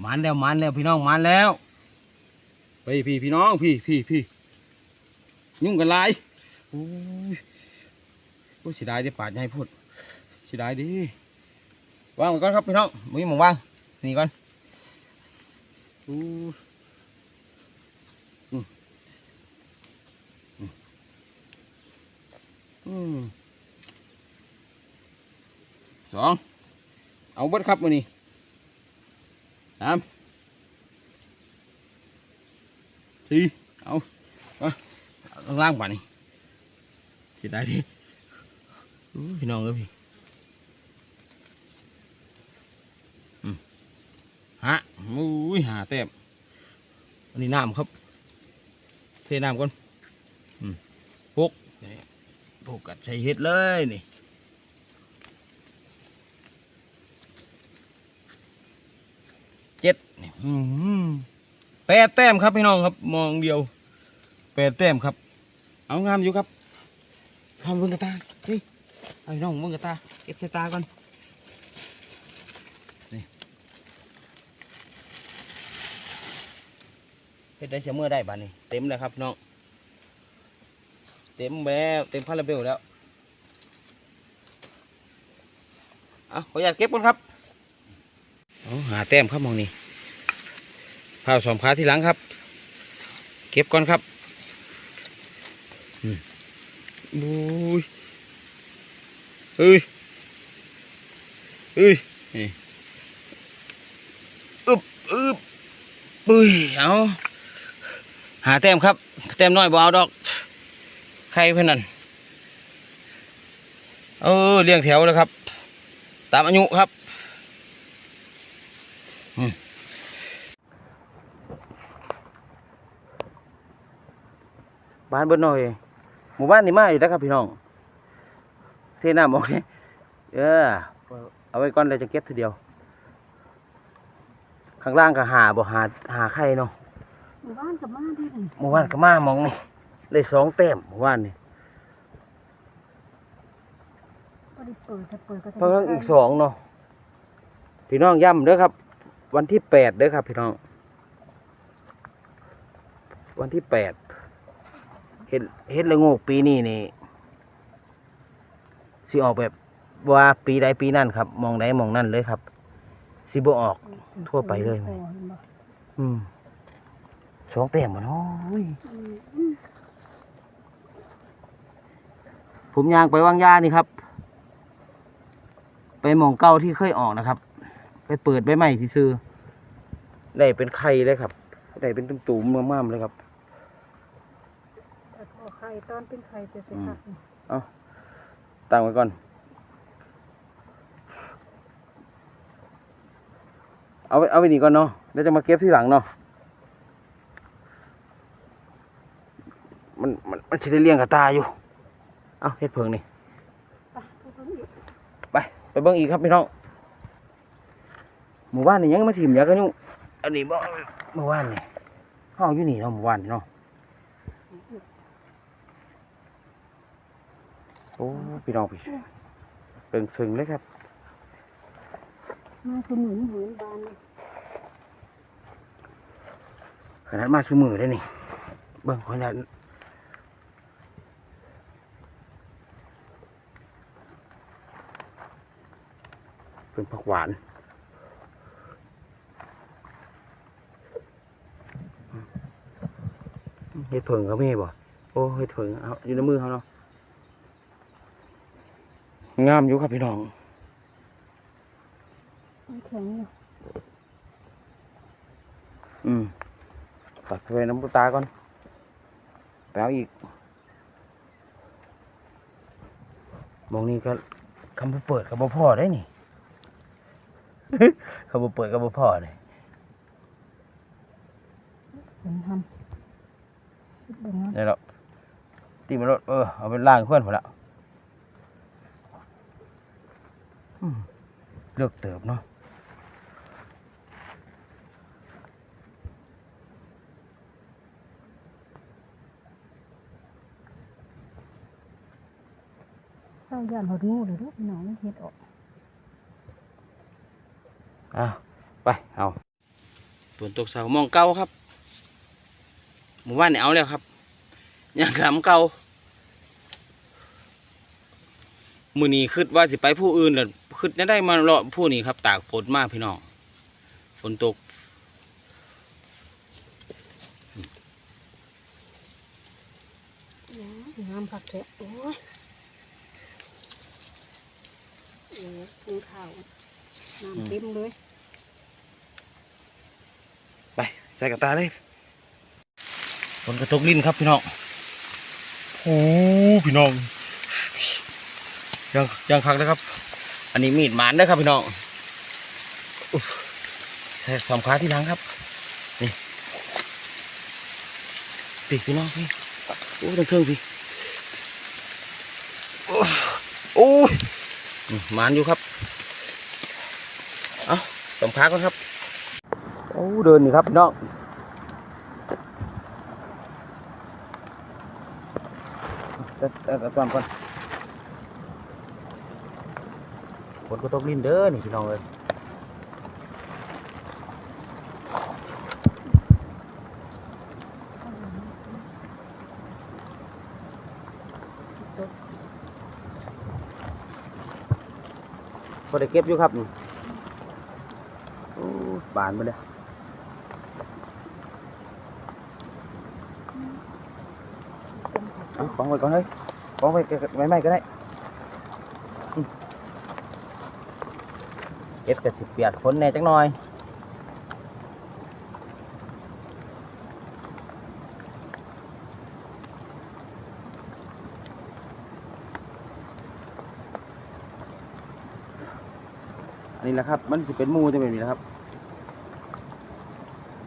หมันแล้วหมันแล้วพี่น้องหมันแล้วไปพี่พี่น้องพี่พี่พี่ยุ่งกันหลายโอ้ยโอ้เสียดายได้ปาดใหญ่พูดเสียดายดิวางก่อนครับพี่น้องมึงมองวางนี่ก่อนอู้สองเอาเบิดครับมือนี้ สามสี่เอาเอาเอาล่างป่านี่สียดายดิพี่น้องเอ้ยพี่ฮะอุ้ยหาแต้มอันนี้น้ำครับ เทน้ำก่อนอืมปุกหกกัดใส่เห็ดเลยนี่ เจ็ดแปดแต้มครับพี่น้องครับ มองเดียวแปดแต้มครับ เอางามอยู่ครับทำเบิ้งกระตาเฮ้ยเอาพี่น้องเบิ้งกระตาเก็บใส่ตาก่อนนี่เฮ็ดได้เสยเมื่อได้บ้านนี้เต็มแล้วครับน้องเต็มแล้วเต็มพาราเบลแล้วเอาขออนุญาตเก็บก่อนครับ หาแต้มครับมองนี่พาสองขาที่หลังครับ เก็บก่อนครับอืมบุยเอ้ยเอ้ยอึบอึบปุ้ยเอาหาแต้มครับ แต้มน้อยบ่เอาดอก ใครเพื่อนนั่นเออเรียงแถวเลยครับ ตามอายุครับ บ้านเบิดหน่อยหมู่บ้านนี่มาอยู่แล้วครับพี่น้องเทน้ำออกเนี่ยเออ เอาไว้ก่อนเลยจะเก็บทีเดียว ข้างล่างก็หาบ่หาหาไข่เนาะหมู่บ้านกับมาที่ไหนหมู่บ้านก็มามองนี่เลยสองแต้มหมู่บ้านนี่ก็ได้เปิดถ้าเปิดก็จะเพราะงั้นอีกสองเนาะพี่น้องย้ำเด้อครับ วันที่แปดเด้อครับ พี่น้อง วันที่แปด เห็ดเห็ดละโงกปีนี้นี่สิออกแบบว่าปีใดปีนั่นครับ มองใดมองนั่นเลยครับสิบ่ออกทั่วไปเลยพอห็นบ่อืมสองแต้มมันโอ้ยอืมอืมผมยางไปวางยานี่ครับ ไปหมองเก้าที่เคยออกนะครับ ไปเปิดใบใหม่ที่ซื้อได้เป็นไข่เลยครับ ได้เป็นตุ่มๆม่ามๆเลยครับแต่พอไข่ตอนเป็นไข่จะเสร็จอืมครับเอาตั้งไว้ก่อน เอาไว้เอาไว้นี่ก่อนเนาะแล้วจะมาเก็บที่หลังเนาะมันมันมันจะได้เลี้ยงกับตาอยู่ เอาเฮ็ดเพิงนี่ไปไปเบิ่งอีกไปไปเบิ่งอีกครับพี่น้องหมู่บ้านนี่ยังมาถิ่มยากันอยู่อันนี้บ่หมู่บ้านนี่เฮาอยู่นี่เนาะหมู่บ้านนี่เนาะ โอ้พี่น้องพี่เปิงถึงเลยครับ มาคือหนุนเหมือนบานเลยขนาดมาชูมือได้นี่ เบิ่งขนาดเป็นผักหวานเฮ็ดเผิงเขามีบ่โอ้เฮ็ดเผิงเอาอยู่ในมือเขาเนาะ งามอยู่ครับพี่น้องมันแข็งอยู่อืมตัดไปน้ำปูตาก่อนแปลอีกมองนี้ก็คำว่าเปิดกับบ่พ่อได้นี่คำว่าเปิดกับบ่พ่อเลยผมทำเบิ่งนะนี่หรอกตีมันรถเออเอาไปล่างเพื่อนผมละอืม เลือกเติบเนาะเศร้าย่านหดงูเลยลูกพี่น้องมันเฮ็ดออกอะไปเอาฝนตกเสามองเก่าครับหมู่บ้านเนี่ยเอาแล้วครับยังกำเก่ามือนี้คิดว่าสิไปผู้อื่นแล้ว คิดได้มาเลาะผู้นี้ครับ ตากฝนมากพี่น้อง ฝนตก งามผักแทะโอ้ยเอ๋กินข้าวน้ำเต็มเลย ไป ใส่กระตาเลยฝนกระตกลิ้นครับพี่น้องโอ้พี่น้องยังยังคักนะครับ อันนี้มีดหมานเด้อครับพี่น้องใส่สองขาที่หลังครับ นี่พี่พี่น้องพี่โอ้ตั้งเครื่องพี่โอ้ยหมานอยู่ครับเอาสองขาก่อนครับโอ้เดินนี่ครับพี่น้องต่แต่แต่ก่อนก่อน ฝนก็ตกลิ้นเด้อนี่พี่น้องเลยพอได้เก็บอยู่ครับนี่โอ้บานไปเลยเอาของไว้ก่อนเลยของไว้ไว้ไม่ก็ได้อืม เก็บแต่สิเปียกฝนแน่จังหน่อยอันนี้แหละครับ มันสิเป็นมูจะเป็นแบบนี้นะครับ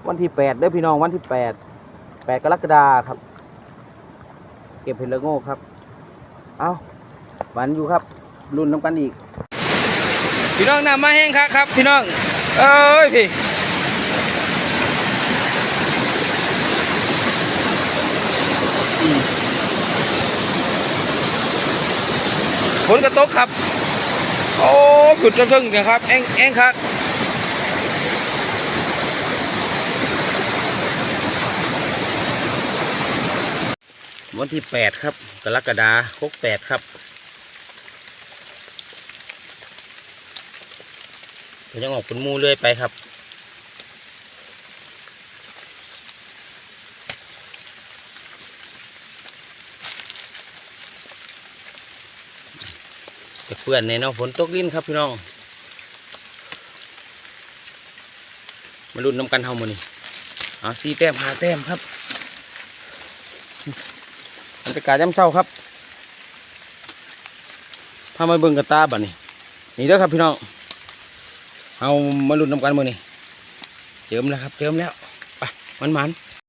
วันที่แปดเด้อพี่น้องวันที่แปดแปดกรกฎาครับ เก็บเห็ดละโง่ครับ เอาหวันอยู่ครับ รุ่นน้ำกันอีก พี่น้องน้ำมาแห้งครับครับ พี่น้อง เอ้ยพี่ฝนกระตกครับ โอ้ขุดกระทึงนี่ยครับเอ็งเอ็งครับวันที่แปดครับ กรกฎาคมแปดครับ ก็ยังออกเป็นมูเรื่อยไปครับจะเปื่อนในเนาะฝนตกลิ้นครับพี่น้องมาลุ้นน้ำกันเฮามือนี่เอาสีแต้มหาแต้มครับบรรยากาศยามเช้าครับพามาเบิ่งกระตาบัดนี้นี่เด้อครับพี่น้อง เอามาลุ้นน้ำกันมือนี่เจิมแล้วครับ เจิมแล้ว ไปมันมัน